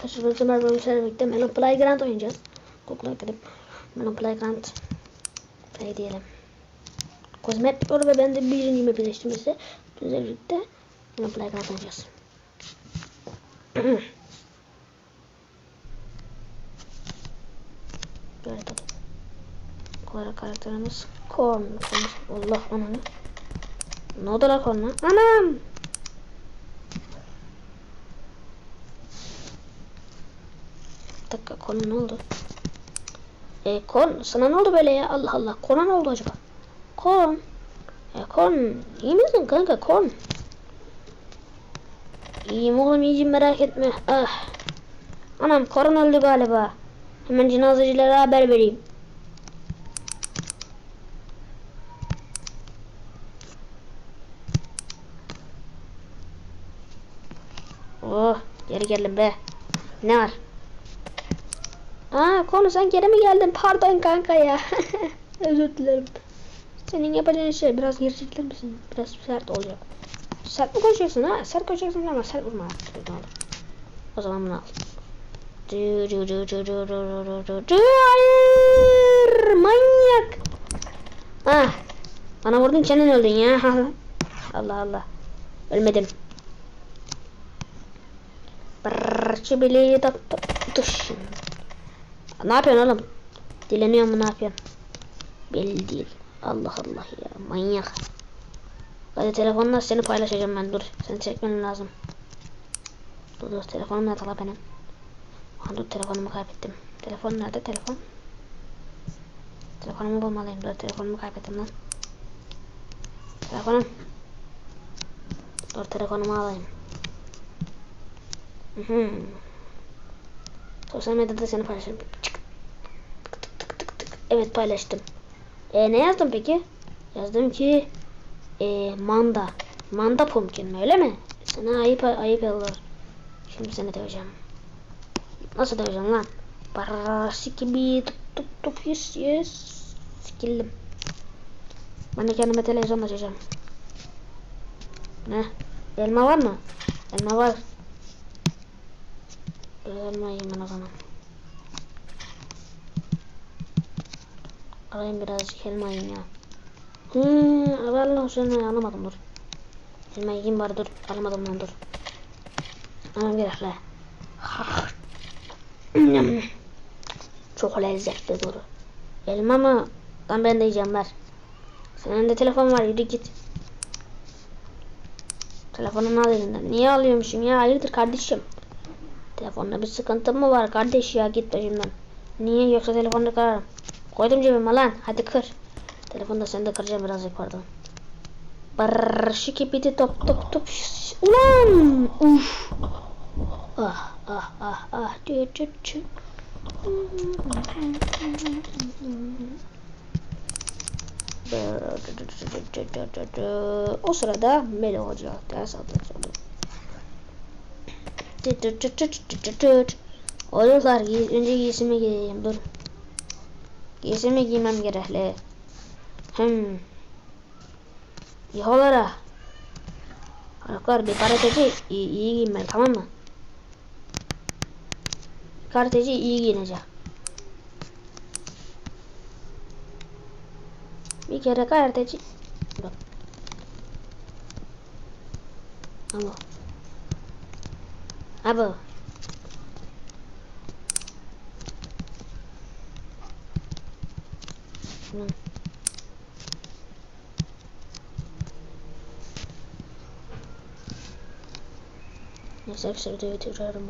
Arkadaşlar Ömer Bölümlerle birlikte Melon Playground oynayacağız. Google'a gidip Melon Playground play diyelim. Kozmetik olur ve ben de birinci map'i seçtim ise bizle birlikte Melon Playground oynayacağız. Böyle tabii. Kolay karakterimiz Korn. Allah ananı. Ne oldu la Korn'a? Anam! Dakika konu ne oldu? E kon sana ne oldu böyle ya? Allah Allah. Kona ne oldu acaba? Kon. E kon. İyi misin kanka kon? İyiyim oğlum iyiyim merak etme. Ah. Anam korun öldü galiba. Hemen cenazecilere haber vereyim. Oh geri geldim be. Ne var? Aa konu sen geri mi geldin? Pardon kanka ya. Özür dilerim. Senin yapacağın şey biraz geri misin? Biraz sert olacak. Sert mi koşacaksın ha? Sert koşacaksın ama sert vurma. O zaman bunu al. Hayır manyak. Ah. Bana vurdun kendin öldün ya. Allah Allah. Ölmedim. Brrrr çibili tak tak. Dur. Ne yapıyorsun oğlum? Dileniyor mu ne yapıyorsun? Belli değil. Allah Allah ya manyak. Hadi telefonla seni paylaşacağım ben dur. Seni çekmem lazım. Dur dur telefonum nerede la benim? Aha, dur telefonumu kaybettim. Telefon nerede telefon? Telefonumu bulmalıyım. Dur telefonumu kaybettim lan. Telefonum. Dur telefonumu alayım. Hı Sosyal medyada seni paylaşırım. Çık. Tık tık tık tık. Evet paylaştım. E, ne yazdım peki? Yazdım ki e, manda. Manda pumpkin öyle mi? Sana ayıp ayıp olur. Şimdi seni döveceğim. Nasıl döveceğim lan? Parası gibi tık tık tık yes yes. Sikildim. Ben de kendime televizyon açacağım. Ne? Elma var mı? Elma var. Ben o zaman. Alayım birazcık elma yiyeyim ya. Hmm, vallahi şunu anlamadım dur. Elma yiyeyim bari dur. Alamadım lan dur. Anam gerek la. Çok lezzetli dur. Elma mı? Lan ben de yiyeceğim ver. Senin de telefon var yürü git. Telefonunu al elinden. Niye alıyormuşum ya? Hayırdır kardeşim? Telefonda bir sıkıntı mı var kardeş ya git başımdan. Niye yoksa telefonu kırarım. Koydum cebime lan hadi kır. Telefonu da sen de kıracağım birazcık pardon. Barrrr şu kipiti top top top. Ulan! Uf. Ah ah ah ah. Dü, dü, dü. O sırada Melo Hoca ders anlatıyordu. Çocuklar önce giysimi giyeyim dur. Giysimi giymem gerekli. Hmm. Yaholara. Çocuklar bir karateci iyi, iyi giyinmeli tamam mı? Karateci iyi giyinecek. Bir kere karateci Bak. Aber. Ja. Next episode, do it to try to